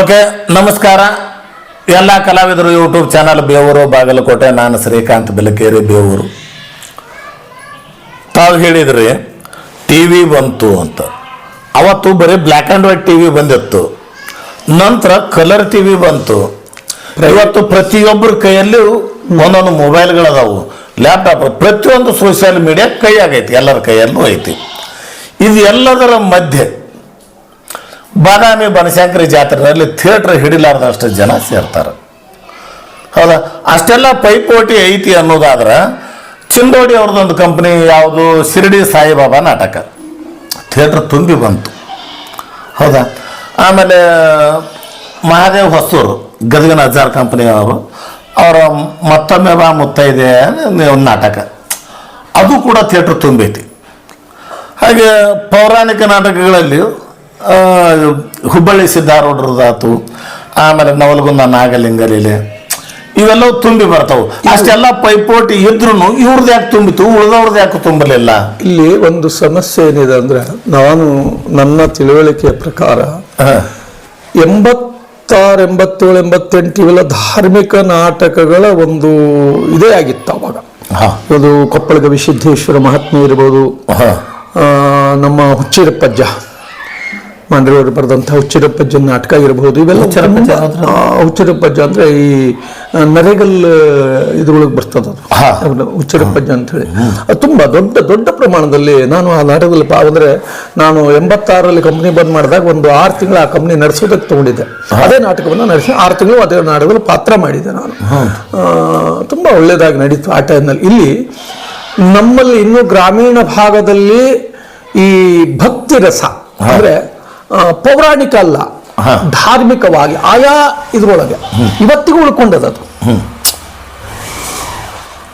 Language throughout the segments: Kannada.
ಓಕೆ ನಮಸ್ಕಾರ. ಎಲ್ಲ ಕಲಾವಿದರು ಯೂಟ್ಯೂಬ್ ಚಾನಲ್ ಬೇವೂರು ಬಾಗಲಕೋಟೆ ನಾನು ಶ್ರೀಕಾಂತ್ ಬೆಲಕೇರಿ ಬೇವೂರು. ತಾವು ಹೇಳಿದ್ರಿ ಟಿ ವಿ ಬಂತು ಅಂತ. ಅವತ್ತು ಬರೀ black and white T V ಬಂದಿತ್ತು. ನಂತರ ಕಲರ್ ಟಿ ವಿ ಬಂತು. ಇವತ್ತು ಪ್ರತಿಯೊಬ್ಬರ ಕೈಯಲ್ಲೂ ಒಂದೊಂದು ಮೊಬೈಲ್ಗಳದಾವು ಲ್ಯಾಪ್ಟಾಪ್ ಪ್ರತಿಯೊಂದು ಸೋಷಿಯಲ್ ಮೀಡಿಯಾ ಕೈಯಾಗೈತಿ ಎಲ್ಲರ ಕೈಯಲ್ಲೂ ಐತಿ. ಇದು ಎಲ್ಲದರ ಮಧ್ಯೆ ಬಾದಾಮಿ ಬನಶಂಕರಿ ಜಾತ್ರೆಯಲ್ಲಿ ಥಿಯೇಟ್ರ್ ಹಿಡಿಲಾರ್ದಷ್ಟು ಜನ ಸೇರ್ತಾರೆ. ಹೌದಾ? ಅಷ್ಟೆಲ್ಲ ಪೈಪೋಟಿ ಐತಿ ಅನ್ನೋದಾದ್ರೆ ಚಿಂದೋಡಿ ಅವ್ರದ್ದೊಂದು ಕಂಪ್ನಿ ಯಾವುದು ಶಿರಡಿ ಸಾಯಿಬಾಬಾ ನಾಟಕ. ಥಿಯೇಟ್ರ್ ತುಂಬಿ ಬಂತು. ಹೌದಾ? ಆಮೇಲೆ ಮಹಾದೇವ್ ಹೊಸೂರು ಗದಗಿನ ಹಜಾರ್ ಕಂಪ್ನಿ ಅವರು ಮತ್ತೊಮ್ಮೆ ಬಾ ಮುತ್ತೈದೆ ಒಂದು ನಾಟಕ. ಅದು ಕೂಡ ಥಿಯೇಟ್ರ್ ತುಂಬೈತಿ. ಹಾಗೆ ಪೌರಾಣಿಕ ನಾಟಕಗಳಲ್ಲಿ ಆ, ಹುಬ್ಬಳ್ಳಿ ಸಿದ್ಧಾರೂಢರದಾತು ಆಮೇಲೆ ನವಲಗುಂದ ನಾಗಲಿಂಗ ಲೀಲೆ ಇವೆಲ್ಲವೂ ತುಂಬಿ ಬರ್ತಾವು. ಅಷ್ಟೆಲ್ಲ ಪೈಪೋಟಿ ಇದ್ರು ಇವ್ರದ್ದು ಯಾಕೆ ತುಂಬಿತು? ಉಳಿದವ್ರದ್ದು ಯಾಕೆ ತುಂಬಲಿಲ್ಲ? ಇಲ್ಲಿ ಒಂದು ಸಮಸ್ಯೆ ಏನಿದೆ ಅಂದ್ರೆ ನಾನು ನನ್ನ ತಿಳುವಳಿಕೆಯ ಪ್ರಕಾರ. ಎಂಬತ್ತಾರು ಎಂಬತ್ತೇಳು ಎಂಬತ್ತೆಂಟು ಇವೆಲ್ಲ ಧಾರ್ಮಿಕ ನಾಟಕಗಳ ಒಂದು ಇದೇ ಆಗಿತ್ತು ಅವಾಗ. ಹ. ಅದು ಕೊಪ್ಪಳದ ಮಹಾತ್ಮೆ ಇರ್ಬೋದು ನಮ್ಮ ಹುಚ್ಚಿರಪ್ಪಜ್ಜ ಮಾಂಡ್ರವರು ಬರೆದಂಥ ಹುಚ್ಚಿರಪ್ಪಜ್ಜನ ನಾಟಕ ಇರಬಹುದು ಇವೆಲ್ಲ ಹುಚ್ಚಿರಪ್ಪಜ್ಜ ಅಂದರೆ? ಈ ನರೇಗಲ್ ಇದ್ರೊಳಗೆ ಬರ್ತದ ಹುಚ್ಚಿರಪ್ಪಜ್ಜ ಅಂತ ಹೇಳಿ ಅದು ತುಂಬಾ ದೊಡ್ಡ ದೊಡ್ಡ ಪ್ರಮಾಣದಲ್ಲಿ ನಾನು ಆ ನಾಟಕದಲ್ಲಿ ಪಾ ಅಂದ್ರೆ ನಾನು ಎಂಬತ್ತಾರರಲ್ಲಿ ಕಂಪ್ನಿ ಬಂದ್ ಮಾಡಿದಾಗ ಒಂದು ಆರು ತಿಂಗಳು ಆ ಕಂಪ್ನಿ ನಡೆಸೋದಕ್ಕೆ ತಗೊಂಡಿದ್ದೆ. ಅದೇ ನಾಟಕವನ್ನು ನಡೆಸಿ ಆರು ತಿಂಗಳು ಅದೇ ನಾಟಕದಲ್ಲಿ ಪಾತ್ರ ಮಾಡಿದ್ದೆ ನಾನು. ತುಂಬ ಒಳ್ಳೇದಾಗಿ ನಡೀತು ಆ ಟೈಮ್ನಲ್ಲಿ ಇಲ್ಲಿ ನಮ್ಮಲ್ಲಿ ಇನ್ನೂ ಗ್ರಾಮೀಣ ಭಾಗದಲ್ಲಿ ಈ ಭಕ್ತಿ ರಸ ಅಂದ್ರೆ ಪೌರಾಣಿಕ ಅಲ್ಲ ಧಾರ್ಮಿಕವಾಗಿ ಆಯಾ ಇದ್ರೊಳಗೆ. ಇವತ್ತಿಗೂ ಉಳ್ಕೊಂಡದ ಅದು.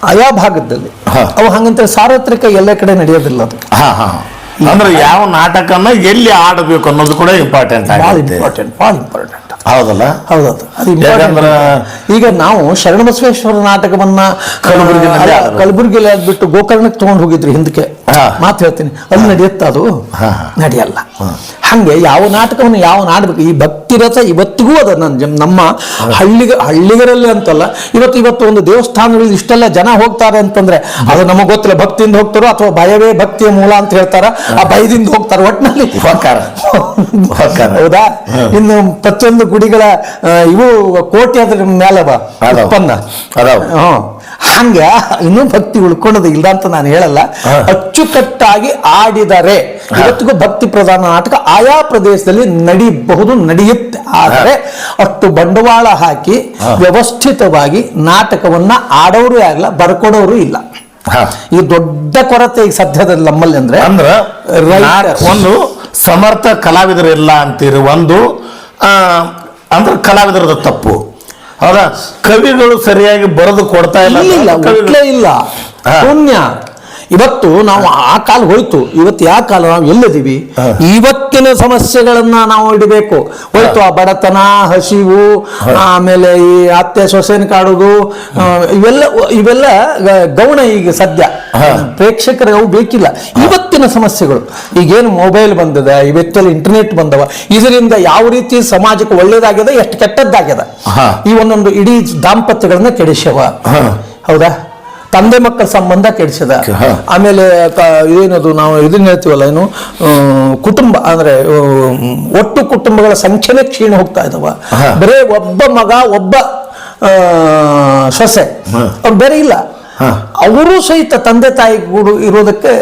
ಆಯಾ ಭಾಗದಲ್ಲಿ. ಅವು ಹಂಗಂತ ಸಾರ್ವತ್ರಿಕ ಎಲ್ಲ ಕಡೆ ನಡೆಯೋದಿಲ್ಲ ಅದು. ಹ, ಹ. ಅಂದ್ರೆ ಯಾವ ನಾಟಕನ ಎಲ್ಲಿ ಆಡಬೇಕು ಅನ್ನೋದು ಕೂಡ ಇಂಪಾರ್ಟೆಂಟ್ ಭಾಳ ಇಂಪಾರ್ಟೆಂಟ್ ಭಾಳ ಇಂಪಾರ್ಟೆಂಟ್ ಹೌದಲ್ಲ? ಹೌದೌದು. ಅದು. ಯಾಕಂದ್ರೆ- ಈಗ ನಾವು ಶರಣಬಸವೇಶ್ವರ ನಾಟಕವನ್ನ ಕಲಬುರ್ಗಿ. ಕಲಬುರಗಿಯಲ್ಲಿ ಆಗ್ಬಿಟ್ಟು ಗೋಕರ್ಣಕ್ಕೆ ತಗೊಂಡು ಹೋಗಿದ್ರಿ ಹಿಂದಕ್ಕೆ. ಮಾತು ಹೇಳ್ತೀನಿ. ಅಲ್ಲಿ ನಡೆಯುತ್ತ ಅದು. ಹಾ. ನಡೆಯಲ್ಲ. ಹಂಗೆ ಯಾವ ನಾಟಕವನ್ನು ಯಾವ ನಾಡಬೇಕು? ಈ ಭಕ್ತಿ ರಥ ಇವತ್ತಿಗೂ ಅದ ನನ್ನ ನಮ್ಮ ಹಳ್ಳಿಗ ಹಳ್ಳಿಗರಲ್ಲಿ ಅಂತಲ್ಲ ಇವತ್ತು ಇವತ್ತು ಒಂದು ದೇವಸ್ಥಾನಗಳಲ್ಲಿ ಇಷ್ಟೆಲ್ಲ ಜನ ಹೋಗ್ತಾರೆ ಅಂತಂದ್ರೆ ಅದು ನಮಗೆ ಗೊತ್ತಿಲ್ಲ. ಭಕ್ತಿಯಿಂದ ಹೋಗ್ತಾರೋ ಅಥವಾ ಭಯವೇ ಭಕ್ತಿಯ ಮೂಲ ಅಂತ ಹೇಳ್ತಾರ? ಆ ಭಯದಿಂದ ಹೋಗ್ತಾರೆ ಒಟ್ಟಿನಲ್ಲಿ. ಹೌದಾ? ಇನ್ನು ಪ್ರತಿಯೊಂದು ಗುಡಿಗಳ ಇವು ಕೋಟಿ ಅದ್ರ ಮೇಲೆ. ಉತ್ಪನ್ನ. ಅದಾವ. ಹಂಗ ಇನ್ನೂ ಭಕ್ತಿ ಉಳ್ಕೊಳ್ಳೋದು ಇಲ್ಲ ಅಂತ ನಾನು ಹೇಳಲ್ಲ. ಅಚ್ಚುಕಟ್ಟಾಗಿ ಆಡಿದರೆ ಇವತ್ತಿಗೂ ಭಕ್ತಿ ಪ್ರಧಾನ ನಾಟಕ ಆಯಾ ಪ್ರದೇಶದಲ್ಲಿ ನಡೀಬಹುದು ನಡೆಯುತ್ತೆ. ಆದರೆ ಅಷ್ಟು ಬಂಡವಾಳ ಹಾಕಿ ವ್ಯವಸ್ಥಿತವಾಗಿ ನಾಟಕವನ್ನ ಆಡೋರು ಆಗಲ್ಲ ಬರ್ಕೊಡೋರು ಇಲ್ಲ. ಈ ದೊಡ್ಡ ಕೊರತೆ ಈಗ ಸದ್ಯದಲ್ಲಿ ನಮ್ಮಲ್ಲಿ ಅಂದ್ರೆ. ಒಂದು ಸಮರ್ಥ ಕಲಾವಿದರು ಇಲ್ಲ ಅಂತೀರಿ ಒಂದು ಆ, ಅಂದ್ರೆ ಕಲಾವಿದರದ ತಪ್ಪು. ಹೌದಾ? ಕವಿಗಳು ಸರಿಯಾಗಿ ಬರೆದು ಕೊಡ್ತಾ ಇಲ್ಲ. ಇಲ್ಲ ಇಲ್ಲ ಹಾ. ಇವತ್ತು ನಾವು ಆ ಕಾಲ ಹೋಯ್ತು. ಇವತ್ತು ಯಾವ ಕಾಲ ನಾವು ಎಲ್ಲದೀವಿ? ಇವತ್ತಿನ ಸಮಸ್ಯೆಗಳನ್ನ ನಾವು ಇಡಬೇಕು ಹೋಯ್ತು ಆ ಬಡತನ ಹಸಿವು ಆಮೇಲೆ ಈ ಅತ್ತೆ ಸೊಸೆನ ಕಾಡುದು ಇವೆಲ್ಲ ಇವೆಲ್ಲ ಗೌಣ ಈಗ ಸದ್ಯ. ಪ್ರೇಕ್ಷಕರಿಗೆ ಅವು ಬೇಕಿಲ್ಲ. ಇವತ್ತಿನ ಸಮಸ್ಯೆಗಳು. ಈಗೇನು ಮೊಬೈಲ್ ಬಂದದ ಇವತ್ತೆಲ್ಲ ಇಂಟರ್ನೆಟ್ ಬಂದವ ಇದರಿಂದ ಯಾವ ರೀತಿ ಸಮಾಜಕ್ಕೆ ಒಳ್ಳೇದಾಗ್ಯದ ಎಷ್ಟು ಕೆಟ್ಟದ್ದಾಗ್ಯದ? ಈ ಒಂದೊಂದು ಇಡೀ ದಾಂಪತ್ಯಗಳನ್ನ ಕೆಡಿಸ್ಯವ. ಹೌದಾ? ತಂದೆ ಮಕ್ಕಳ ಸಂಬಂಧ ಕೆಡಿಸದ. ಆಮೇಲೆ ಏನದು ನಾವು ಇದನ್ನ ಹೇಳ್ತೀವಲ್ಲ ಏನು ಕುಟುಂಬ ಅಂದ್ರೆ ಒಟ್ಟು ಕುಟುಂಬಗಳ ಸಂಖ್ಯೆನೇ ಕ್ಷೀಣ ಹೋಗ್ತಾ ಇದಾವ. ಬರೇ ಒಬ್ಬ ಮಗ ಒಬ್ಬ ಸೊಸೆ. ಅವ್ರು ಬೇರೆ ಇಲ್ಲ. ಅವರು ಸಹಿತ ತಂದೆ ತಾಯಿ ಕೂಡ ಇರೋದಕ್ಕೆ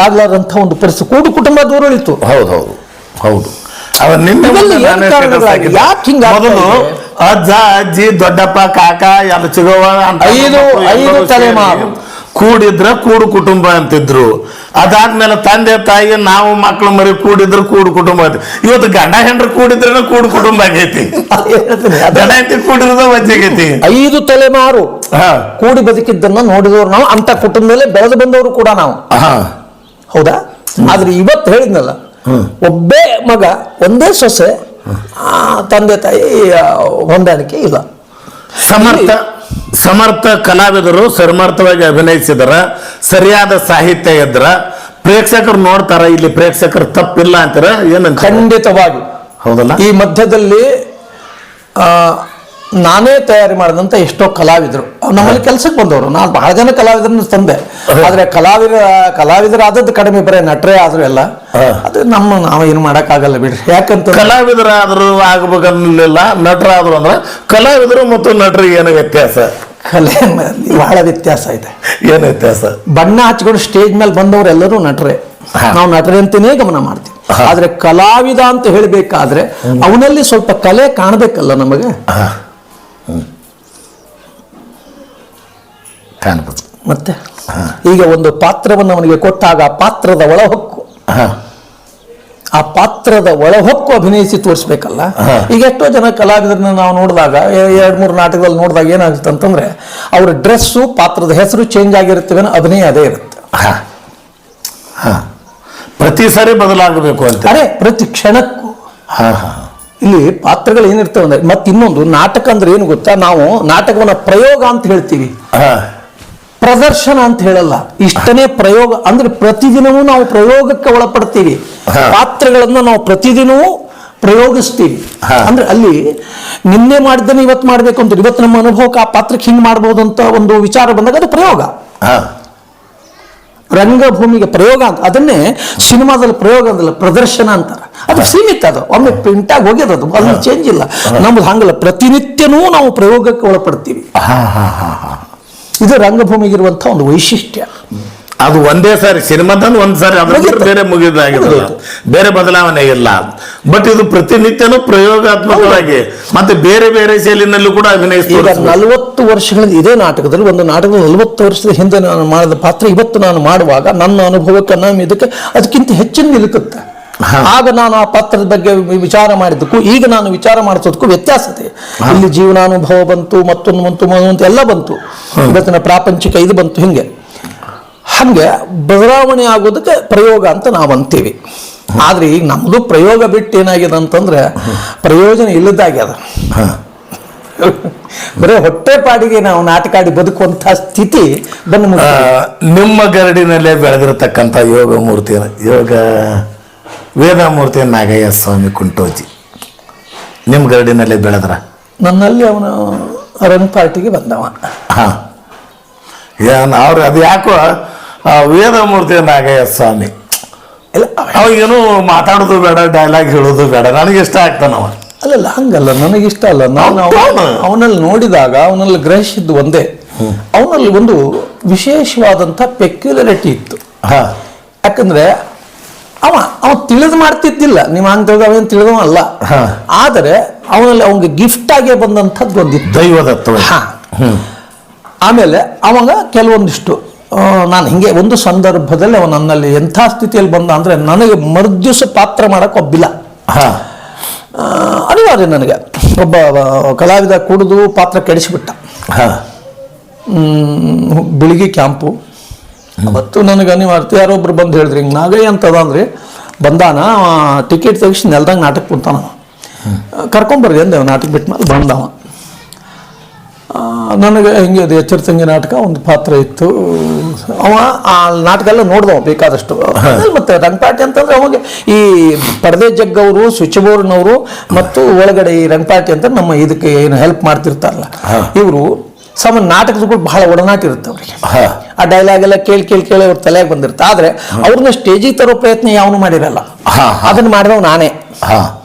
ಯಾವ್ದಾದಂಥ ಒಂದು ಪರಿಸ್ಥಿತಿ. ಕೂಡು ಕುಟುಂಬ ದೂರ ಉಳಿತು ಹೌದು ಹೌದು. ಹೌದು. ಯಾಕೆ ಹಿಂಗ? ಅಜ್ಜ ಅಜ್ಜಿ ದೊಡ್ಡಪ್ಪ ಕಾಕ ಎಲ್ಲ ಚಿಗವ್ವ ಅಂತ ಐದು- ಐದು ತಲೆಮಾರು. ಕೂಡಿದ್ರ ಕೂಡು ಕುಟುಂಬ ಅಂತಿದ್ರು. ಅದಾದ್ಮೇಲೆ ತಂದೆ ತಾಯಿ ನಾವು ಮಕ್ಕಳು ಮರಿ ಕೂಡಿದ್ರ ಕೂಡು ಕುಟುಂಬ ಅಂತ. ಇವತ್ತು ಗಂಡ ಹೆಂಡ್ರ ಕೂಡಿದ್ರೆ ಕೂಡು ಕುಟುಂಬ ಆಗೈತಿ. ಗಂಡ ಹೆಂಡತಿ ಕೂಡಿರೋದು ವಜ್ಜಾಗೈತಿ ಐದು ತಲೆಮಾರು ಹಾ. ಕೂಡಿ ಬದುಕಿದ್ದನ್ನ ನೋಡಿದವ್ರು ನಾವು ಅಂತ ಕುಟುಂಬದಲ್ಲೇ ಬೆಳೆದು ಬಂದವರು ಕೂಡ ನಾವು. ಹೌದಾ? ಆದ್ರೆ ಇವತ್ತು ಹೇಳಿದ್ನಲ್ಲ ಒಬ್ಬೇ ಮಗ ಒಂದೇ ಸೊಸೆ ಆ, ತಂದೆ ತಾಯಿ ಹೊಂದಾಣಿಕೆ ಇಲ್ಲ. ಸಮರ್ಥ ಸಮರ್ಥ ಕಲಾವಿದರು ಸಮರ್ಥವಾಗಿ ಅಭಿನಯಿಸಿದ್ರ ಸರಿಯಾದ ಸಾಹಿತ್ಯ ಇದ್ರ ಪ್ರೇಕ್ಷಕರು ನೋಡ್ತಾರ ಇಲ್ಲಿ ಪ್ರೇಕ್ಷಕರು ತಪ್ಪಿಲ್ಲ ಅಂತಾರ ಏನಂತ ಖಂಡಿತವಾಗಿ. ಹೌದಲ್ಲ? ಈ ಮಧ್ಯದಲ್ಲಿ ನಾನೇ ತಯಾರಿ ಮಾಡಿದಂಥ ಎಷ್ಟೋ ಕಲಾವಿದರು. ನಮ್ಮಲ್ಲಿ ಕೆಲಸಕ್ಕೆ ಬಂದವರು. ನಾನು ಬಹಳ ಜನ ಕಲಾವಿದರನ್ನ ತಂದೆ. ಆದರೆ ಕಲಾವಿದ ಕಲಾವಿದರಾದದ್ದು ಕಡಿಮೆ ಬರೀ ನಟರೇ ಆದ್ರು ಎಲ್ಲ. ಅದು ನಮ್ಮ ನಾವು ಏನು ಮಾಡೋಕ್ಕಾಗಲ್ಲ ಬಿಡ್ರಿ. ಯಾಕಂತ ಕಲಾವಿದರಾದರೂ ನಟರ ನಟರಾದ್ರು ಅಂದ್ರೆ ಕಲಾವಿದರು ಮತ್ತು ನಟರಿಗೆ ಏನು ವ್ಯತ್ಯಾಸ? ಕಲೆ ಬಹಳ ವ್ಯತ್ಯಾಸ ಇದೆ. ಏನು ವ್ಯತ್ಯಾಸ? ಬಣ್ಣ ಹಚ್ಕೊಂಡು ಸ್ಟೇಜ್ ಮೇಲೆ ಬಂದವರು ಎಲ್ಲರೂ ನಟರೇ. ನಾವು ನಟರೆ ಅಂತನೇ ಗಮನ ಮಾಡ್ತೀವಿ. ಆದರೆ ಕಲಾವಿದ ಅಂತ ಹೇಳಬೇಕಾದ್ರೆ ಅವನಲ್ಲಿ ಸ್ವಲ್ಪ ಕಲೆ ಕಾಣಬೇಕಲ್ಲ ನಮಗೆ. ಕಾಣ್ಬೋದು. ಮತ್ತೆ? ಈಗ ಒಂದು ಪಾತ್ರವನ್ನು ಅವನಿಗೆ ಕೊಟ್ಟಾಗ ಆ ಪಾತ್ರದ ಒಳಹೊಕ್ಕು. ಆ ಪಾತ್ರದ ಒಳಹೊಕ್ಕು ಅಭಿನಯಿಸಿ ತೋರಿಸ್ಬೇಕಲ್ಲ. ಈಗ ಎಷ್ಟೋ ಜನ ಕಲಾವಿದರನ್ನ ನಾವು ನೋಡಿದಾಗ ಎರಡು ಮೂರು ನಾಟಕದಲ್ಲಿ ನೋಡಿದಾಗ ಏನಾಗುತ್ತೆ ಅಂತಂದ್ರೆ ಅವ್ರ ಡ್ರೆಸ್ಸು ಪಾತ್ರದ ಹೆಸರು ಚೇಂಜ್ ಆಗಿರುತ್ತವೆ ಅನ್ನೋ ಅಭಿನಯ ಅದೇ ಇರುತ್ತೆ. ಪ್ರತಿ ಸಾರಿ ಬದಲಾಗಬೇಕು ಅಂತ. ಅರೆ ಪ್ರತಿ ಕ್ಷಣಕ್ಕೂ. ಹಾ ಹಾ. ಇಲ್ಲಿ ಪಾತ್ರಗಳು ಏನಿರ್ತವೆ ಅಂದ್ರೆ ಮತ್ತೆ ಇನ್ನೊಂದು ನಾಟಕ ಅಂದ್ರೆ ಏನು ಗೊತ್ತಾ? ನಾವು ನಾಟಕವನ್ನ ಪ್ರಯೋಗ ಅಂತ ಹೇಳ್ತೀವಿ. ಪ್ರದರ್ಶನ ಅಂತ ಹೇಳಲ್ಲ. ಇಷ್ಟನೇ ಪ್ರಯೋಗ ಅಂದ್ರೆ ಪ್ರತಿದಿನವೂ ನಾವು ಪ್ರಯೋಗಕ್ಕೆ ಒಳಪಡ್ತೀವಿ. ಪಾತ್ರಗಳನ್ನ ನಾವು ಪ್ರತಿದಿನವೂ ಪ್ರಯೋಗಿಸ್ತೀವಿ. ಅಂದ್ರೆ ಅಲ್ಲಿ ನಿನ್ನೆ ಮಾಡಿದ್ದನ್ನು ಇವತ್ತು ಮಾಡ್ಬೇಕು ಅಂತ ಇವತ್ತು ನಮ್ಮ ಅನುಭವಕ್ಕೆ ಆ ಪಾತ್ರಕ್ಕೆ ಹಿಂಗ್ ಮಾಡ್ಬೋದು ಅಂತ ಒಂದು ವಿಚಾರ ಬಂದಾಗ ಅದು ಪ್ರಯೋಗ. ರಂಗಭೂಮಿಗೆ ಪ್ರಯೋಗ ಅಂತ. ಅದನ್ನೇ ಸಿನಿಮಾದಲ್ಲಿ ಪ್ರಯೋಗ ಅಂದಲ್ಲ ಪ್ರದರ್ಶನ ಅಂತಾರೆ. ಅದು ಸೀಮಿತ ಅದು. ಒಮ್ಮೆ ಪ್ರಿಂಟ್ ಆಗಿ ಹೋಗ್ಯದ ಅದು. ಅಲ್ಲಿ ಚೇಂಜ್ ಇಲ್ಲ. ನಮ್ದು ಹಂಗಲ್ಲ. ಪ್ರತಿನಿತ್ಯನೂ ನಾವು ಪ್ರಯೋಗಕ್ಕೆ ಒಳಪಡ್ತೀವಿ. ಇದು ರಂಗಭೂಮಿಗಿರುವಂಥ ಒಂದು ವೈಶಿಷ್ಟ್ಯ. ಅದು ಒಂದೇ ಸಾರಿ ಸಿನಿಮಾದಲ್ಲಿ ಒಂದ್ ಸಾರಿ ಅದ್ರ ಬೇರೆ ಮುಗಿದಾಗಿರಲ್ಲ. ಬೇರೆ ಬದಲಾವಣೆ ಇಲ್ಲ. ಬಟ್ ಇದು ಪ್ರತಿನಿತ್ಯನೂ ಪ್ರಯೋಗಾತ್ಮಕವಾಗಿ ಮತ್ತೆ ಬೇರೆ ಬೇರೆ ಶೈಲಿನಲ್ಲೂ ಕೂಡ ಅಭಿನಯಿಸ್ತಾರೆ ನಲವತ್ತು ವರ್ಷಗಳಿಂದ ಇದೇ ನಾಟಕದಲ್ಲಿ ಒಂದು ನಾಟಕದ ನಲವತ್ತು ವರ್ಷದ ಹಿಂದೆ ನಾನು ಮಾಡಿದ ಪಾತ್ರ ಇವತ್ತು ನಾನು ಮಾಡುವಾಗ ನನ್ನ ಅನುಭವಕ್ಕೆ ನಮ್ಮ ಇದಕ್ಕೆ ಅದಕ್ಕಿಂತ ಹೆಚ್ಚಿನ ನಿಲುಕುತ್ತೆ. ಆಗ ನಾನು ಆ ಪಾತ್ರದ ಬಗ್ಗೆ ವಿಚಾರ ಮಾಡಿದ್ದಕ್ಕೂ ಈಗ ನಾನು ವಿಚಾರ ಮಾಡಿಸೋದಕ್ಕೂ ವ್ಯತ್ಯಾಸ ಇದೆ. ಇಲ್ಲಿ ಜೀವನಾನುಭವ ಬಂತು ಮತ್ತೊಂದು ಬಂತು ಮತ್ತೊಂದು ಎಲ್ಲ ಬಂತು. ಇವತ್ತಿನ ಪ್ರಾಪಂಚಿಕ ಇದು ಬಂತು ಹಿಂಗೆ. ಹಂಗೆ ಬದಲಾವಣೆ ಆಗೋದಕ್ಕೆ ಪ್ರಯೋಗ ಅಂತ ನಾವು ಅಂತೀವಿ. ಆದ್ರೆ ಈಗ ನಮ್ಮದು ಪ್ರಯೋಗ ಬಿಟ್ಟು ಏನಾಗಿದೆ ಅಂತಂದ್ರೆ ಪ್ರಯೋಜನ ಇಲ್ಲದಾಗ್ಯದ ಹಾ. ಬರೀ ಹೊಟ್ಟೆ ಪಾಡಿಗೆ ನಾವು ನಾಟಕ ಆಡಿ ಬದುಕುವಂತ ಸ್ಥಿತಿ ಬಂದು ನಿಮ್ಮ ಗರಡಿನಲ್ಲೇ ಬೆಳೆದಿರತಕ್ಕಂಥ ಯೋಗ ಮೂರ್ತಿ ಯೋಗ ವೇದಮೂರ್ತಿ ನಾಗಯ್ಯ ಸ್ವಾಮಿ ಕುಂಟೋಜಿ. ನಿಮ್ಮ ಗರಡಿನಲ್ಲೇ ಬೆಳೆದ್ರ? ನನ್ನಲ್ಲಿ ಅವನು ರನ್ ಪಾರ್ಟಿಗೆ ಬಂದವ. ಹಾ. ಏನು ಅವ್ರು ಅದು ಯಾಕೋ ವೇದಮೂರ್ತಿ ನಾಗಯ್ಯ ಸ್ವಾಮಿ. ಇಲ್ಲ ಅವಾಗೇನು ಮಾತಾಡೋದು ಬೇಡ ಡೈಲಾಗ್ ಹೇಳೋದು ಬೇಡ ನನಗೆ ಇಷ್ಟ ಆಗ್ತಾನವ ಅಲ್ಲಲ್ಲ ಹಂಗಲ್ಲ ನನಗಿಷ್ಟ ಅಲ್ಲ. ನಾನು ಅವ-. ಅವನಲ್ಲಿ ನೋಡಿದಾಗ ಅವನಲ್ಲಿ ಗ್ರಹಿಸಿದ್ದು ಒಂದೇ. ಅವನಲ್ಲಿ ಒಂದು ವಿಶೇಷವಾದಂಥ ಪೆಕ್ಯುಲರಿಟಿ ಇತ್ತು. ಹಾ. ಯಾಕಂದ್ರೆ ಅವ ಅವ ತಿಳಿದು ಮಾಡ್ತಿದ್ದಿಲ್ಲ. ನೀವು ಹಂಗೆ ತಿಳಿದ ಅವೇನು ತಿಳಿದವ ಅಲ್ಲ. ಆದರೆ ಅವನಲ್ಲಿ ಅವನಿಗೆ ಗಿಫ್ಟ್ ಆಗೇ ಬಂದಂಥದ್ದು ಒಂದಿತ್ತು. ದೈವದತ್ವ ಹಾಂ. ಆಮೇಲೆ ಅವಾಗ ಕೆಲವೊಂದಿಷ್ಟು ನಾನು ಹಿಂಗೆ ಒಂದು ಸಂದರ್ಭದಲ್ಲಿ ಅವ ನನ್ನಲ್ಲಿ ಎಂಥ ಸ್ಥಿತಿಯಲ್ಲಿ ಬಂದ ಅಂದರೆ ನನಗೆ ಮರ್ದಿವಸ ಪಾತ್ರ ಮಾಡೋಕೆ ಒಬ್ಬಿಲ್ಲ. ಹಾಂ. ಅನಿವಾರ್ಯ ನನಗೆ. ಒಬ್ಬ ಕಲಾವಿದ ಕುಡಿದು ಪಾತ್ರ ಕೆಡಿಸಿಬಿಟ್ಟ. ಹಾಂ. ಬೆಳಿಗ್ಗೆ ಬಿಳಿಗಿ ಕ್ಯಾಂಪು. ಅವತ್ತು ನನಗೆ ಅನಿವಾರ್ಯ ಯಾರೊಬ್ರು ಬಂದು ಹೇಳಿದ್ರಿ ಹಿಂಗೆ ನಾಗಯ್ಯ ಅಂತದ ಅಂದ್ರೆ ಬಂದಾನ ಟಿಕೆಟ್ ತೆಗಿಸಿ ನೆಲ್ದಾಗ ನಾಟಕ ಕುಂತಾನ. ಕರ್ಕೊಂಬರ್ರಿ ಅಂದೆ ನಾಟಕ ಬಿಟ್ಟು ಮೇಲೆ ಬಂದವ ನನಗೆ ಹಿಂಗೆ ಅದು ಎಚ್ಚರ ತಂಗಿ ನಾಟಕ ಒಂದು ಪಾತ್ರ ಇತ್ತು. ಅವ ಆ ನಾಟಕ ಎಲ್ಲ ನೋಡ್ದವ ಬೇಕಾದಷ್ಟು. ಮತ್ತೆ ರಂಗಪಾಟಿ ಅಂತಂದ್ರೆ ಅವಾಗ ಈ ಪರದೆ ಜಗ್ಗವರು ಸ್ವಿಚ್ ಬೋರ್ಡ್ನವರು ಮತ್ತು ಒಳಗಡೆ ಈ ರಂಗಪಾಟಿ ಅಂತ ನಮ್ಮ ಇದಕ್ಕೆ ಏನು ಹೆಲ್ಪ್ ಮಾಡ್ತಿರ್ತಾರಲ್ಲ. ಇವರು ಸಮ ನಾಟಕದ ಬಹಳ ಒಡನಾಟ ಇರುತ್ತೆ ಅವರಿಗೆ. ಆ ಡೈಲಾಗ್ ಎಲ್ಲ ಕೇಳಿ ಕೇಳಿ ಕೇಳಿ ಅವ್ರ ತಲೆಯಾಗ ಬಂದಿರುತ್ತೆ. ಆದ್ರೆ ಅವ್ರನ್ನ ಸ್ಟೇಜಿಗೆ ತರೋ ಪ್ರಯತ್ನ ಯಾವನು ಮಾಡಿರಲ್ಲ. ಅದನ್ನ ಮಾಡಿದವ ನಾನೇ. ಹಾ.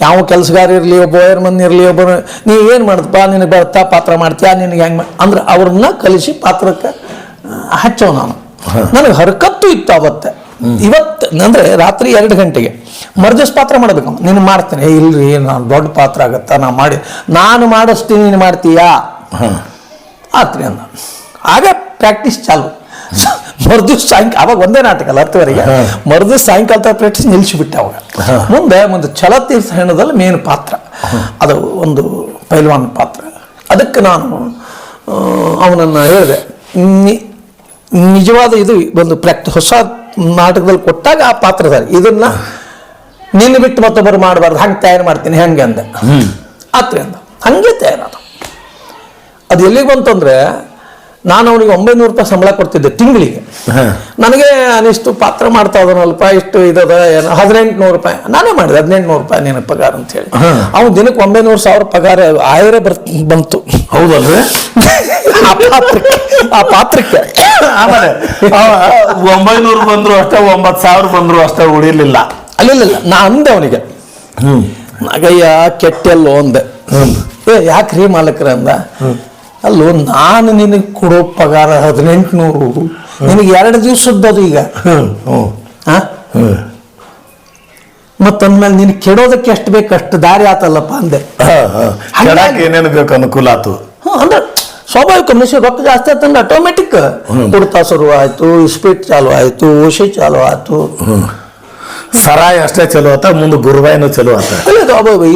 ಯಾವ ಕೆಲಸಗಾರ ಇರಲಿ ಒಬ್ಬ ವೈರ್ಮನ್ ಇರಲಿ ಒಬ್ಬ ನೀ ಏನು ಮಾಡಿದಪ್ಪ ನಿನಗೆ ಬರ್ತಾ ಪಾತ್ರ ಮಾಡ್ತೀಯಾ? ನಿನಗೆ ಹೆಂಗೆ ಅಂದ್ರೆ ಅವ್ರನ್ನ ಕಲಿಸಿ ಪಾತ್ರಕ್ಕೆ ಹಚ್ಚೋ ಹಚ್ಚವ ನಾನು. ನನಗೆ ಹರಕತ್ತು ಇತ್ತು ಅವತ್ತೆ. ಇವತ್ತು ಅಂದರೆ ರಾತ್ರಿ ಎರಡು ಗಂಟೆಗೆ ಮರ್ಜಸ್ ಪಾತ್ರ ಮಾಡ್ಬೇಕು ನೀನು ಮಾಡ್ತೇನೆ. ಏ ಇಲ್ರಿ ನಾನು ದೊಡ್ಡ ಪಾತ್ರ ಆಗತ್ತಾ? ನಾ ಮಾಡಿ ನಾನು ಮಾಡಿಸ್ತೀನಿ ನೀನು ಮಾಡ್ತೀಯಾ? ಹಾ. ಆತ್ರಿ ಅಂದ. ಆಗ ಪ್ರಾಕ್ಟೀಸ್ ಚಾಲು. ಮರ್ದಿವ್ಸ ಸಾಯಂಕಾಲ ಅವಾಗ ಒಂದೇ ನಾಟಕ ಅಲ್ಲ ಹತ್ತುವರೆಗೆ. ಮರ್ದು ಸಾಯಂಕಾಲ ಪ್ರಾಕ್ಟೀಸ್ ನಿಲ್ಲಿಸಿಬಿಟ್ಟೆ ಅವಾಗ. ಮುಂದೆ ಒಂದು ಛಲತೀರ್ಥ ಹೆಣ್ಣದಲ್ಲಿ ಮೇನ್ ಪಾತ್ರ. ಅದು ಒಂದು ಪೈಲ್ವಾನ್ ಪಾತ್ರ. ಅದಕ್ಕೆ ನಾನು ಅವನನ್ನ ಹೇಳಿದೆ ನಿಜವಾದ ಇದು ಒಂದು ಪ್ರಾಕ್ಟಿ ಹೊಸ ನಾಟಕದಲ್ಲಿ ಕೊಟ್ಟಾಗ ಆ ಪಾತ್ರಧಾರಿ ಇದನ್ನ ನಿನ್ನ ಬಿಟ್ಟು ಮತ್ತೊಬ್ಬರು ಮಾಡಬಾರ್ದು. ಹಂಗೆ ತಯಾರು ಮಾಡ್ತೀನಿ ಹಂಗೆ? ಅಂದೆ. ಆತ್ರಿ ಅಂದ ಹಂಗೆ ತಯಾರಾದ. ಅದು ಎಲ್ಲಿಗೆ ಬಂತಂದ್ರೆ ನಾನು ಅವನಿಗೆ ಒಂಬೈನೂರು ರೂಪಾಯಿ ಸಂಬಳ ಕೊಡ್ತಿದ್ದೆ ತಿಂಗಳಿಗೆ. ನನಗೆ ಅನಿಷ್ಟು ಪಾತ್ರ ಮಾಡ್ತಾ ಇದನಲ್ಪ ಇಷ್ಟು ಇದದ ಏನು ಹದಿನೆಂಟುನೂರು ರೂಪಾಯಿ. ನಾನೇ ಮಾಡಿದೆ ಹದಿನೆಂಟುನೂರು ರೂಪಾಯಿ ನಿನ್ನ ಪಗಾರ ಅಂತ ಹೇಳಿ ಹಾ. ಅವ್ನು ದಿನಕ್ಕೆ ಒಂಬೈನೂರು ಸಾವಿರ ಪಗಾರ ಆಯರ ಬರ್ ಬಂತು. ಹೌದಲ್ರಿ ಆ ಪಾತ್ರಕ್ಕೆ ಆ ಪಾತ್ರಕ್ಕೆ. ಆಮೇಲೆ ಒಂಬೈನೂರು ಬಂದ್ರು ಅಷ್ಟೇ ಒಂಬತ್ತು ಸಾವಿರ ಬಂದ್ರು ಅಷ್ಟೇ ಉಳಿಲಿಲ್ಲ. ಅಲ್ಲಿಲ್ಲ ನಾ ಅಂದೆ ಅವನಿಗೆ. ಹ್ಞೂ ನಗಯ್ಯ ಕೆಟ್ಟೆಲ್ಲೋ ಅಂದೆ. ಏ ಯಾಕ್ರಿ ಮಾಲಕರ ಅಂದ? ಅಲ್ಲೋ ನಾನು ನಿನಗೆ ಕೊಡೋ ಪಗಾರ ಹದಿನೆಂಟುನೂರು. ನಿನಗೆ ಎರಡು ದಿವಸದ್ದು ಈಗ. ಹ್ಞೂ ಹಾಂ ಮತ್ತಂದ್ಮೇಲೆ ನಿನ್ ಕೆಡೋದಕ್ಕೆ ಎಷ್ಟು ಬೇಕು ಅಷ್ಟು ದಾರಿ ಆತಲ್ಲಪ್ಪ ಅಂದೆ. ಏನೇನು ಬೇಕು ಅನುಕೂಲ ಆತು? ಹ್ಞೂ ಅಂದ್ರೆ ಸ್ವಾಭಾವಿಕ ಮನುಷ್ಯ ರೊಕ್ಕ ಜಾಸ್ತಿ ಆಯ್ತಂದ್ರೆ ಆಟೋಮೆಟಿಕ್ ಕುಡ್ತಾ ಶುರು ಆಯಿತು ಸ್ಪೀಟ್ ಚಾಲು ಆಯ್ತು ಓಶಿ ಚಾಲು ಆಯ್ತು. ಸರಾಯಿ ಅಷ್ಟೇ ಚಲೋ ಆತ ಮುಂದೆ ಗುರುವಾಯಿನೂ ಚಲೋ ಆತ.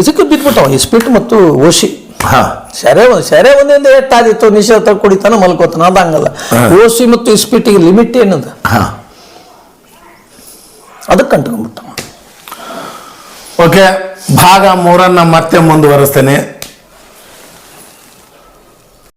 ಇದಕ್ಕೆ ಬಿಟ್ಬಿಟ್ಟವ ಸ್ಪೀಟ್ ಮತ್ತು ಓಶಿ ಹಾ. ಶರೆ ಒಂದ್ ಸೆರೆ ಒಂದಿಂದ ಎಷ್ಟಾದಿತ್ತು ನಿಷೇಧ ಕುಡಿತಾನ ಮಲ್ಕೋತಾನ ಅದಂಗಲ್ಲ ಹಂಗಲ್ಲ. ಓಸಿ ಮತ್ತು ಇಸ್ಪಿಟಿಗೆ ಲಿಮಿಟ್ ಏನದ? ಹಾ. ಅದಕ್ಕೆ ಕಂಟ್ಕೊಂಡ್ಬಿಟ್ಟ ಓಕೆ ಭಾಗ ಮೂರನ್ನ ಮತ್ತೆ ಮುಂದುವರಿಸ್ತೇನೆ.